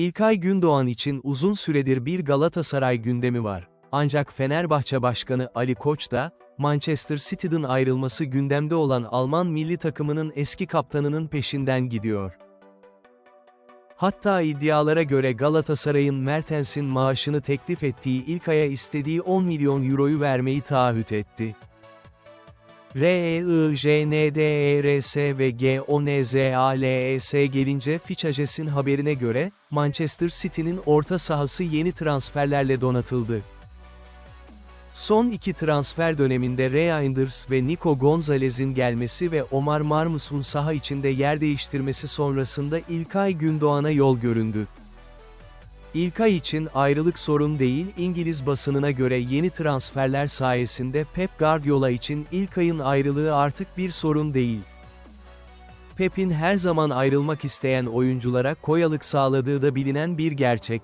İlkay Gündoğan için uzun süredir bir Galatasaray gündemi var. Ancak Fenerbahçe Başkanı Ali Koç da, Manchester City'den ayrılması gündemde olan Alman milli takımının eski kaptanının peşinden gidiyor. Hatta iddialara göre Galatasaray'ın Mertens'in maaşını teklif ettiği İlkay'a istediği 10 milyon euroyu vermeyi taahhüt etti. R, I, J, N, D, E, R, S ve G, O, N, Z, A, L, E, S gelince Fitch Agency'in haberine göre, Manchester City'nin orta sahası yeni transferlerle donatıldı. Son iki transfer döneminde Reinders ve Nico Gonzalez'in gelmesi ve Omar Marmus'un saha içinde yer değiştirmesi sonrasında İlkay Gündoğan'a yol göründü. İlkay için ayrılık sorun değil, İngiliz basınına göre yeni transferler sayesinde Pep Guardiola için İlkay'ın ayrılığı artık bir sorun değil. Pep'in her zaman ayrılmak isteyen oyunculara koyalık sağladığı da bilinen bir gerçek.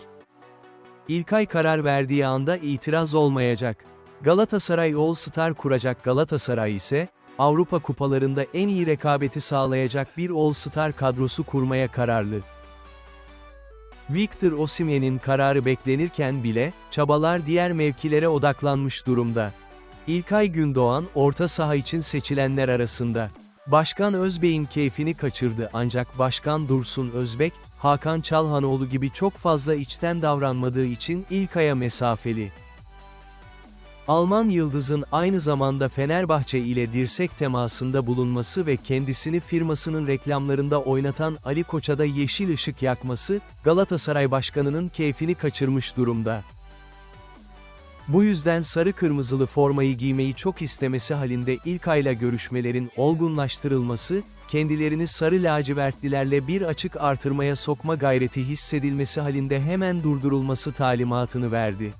İlkay karar verdiği anda itiraz olmayacak. Galatasaray All Star kuracak Galatasaray ise, Avrupa kupalarında en iyi rekabeti sağlayacak bir All Star kadrosu kurmaya kararlı. Victor Osimhen'in kararı beklenirken bile, çabalar diğer mevkilere odaklanmış durumda. İlkay Gündoğan, orta saha için seçilenler arasında. Başkan Özbek'in keyfini kaçırdı ancak Başkan Dursun Özbek, Hakan Çalhanoğlu gibi çok fazla içten davranmadığı için İlkay'a mesafeli. Alman yıldızın aynı zamanda Fenerbahçe ile dirsek temasında bulunması ve kendisini firmasının reklamlarında oynatan Ali Koç'a da yeşil ışık yakması, Galatasaray Başkanı'nın keyfini kaçırmış durumda. Bu yüzden sarı kırmızılı formayı giymeyi çok istemesi halinde İlkay'la görüşmelerin olgunlaştırılması, kendilerini sarı lacivertlilerle bir açık artırmaya sokma gayreti hissedilmesi halinde hemen durdurulması talimatını verdi.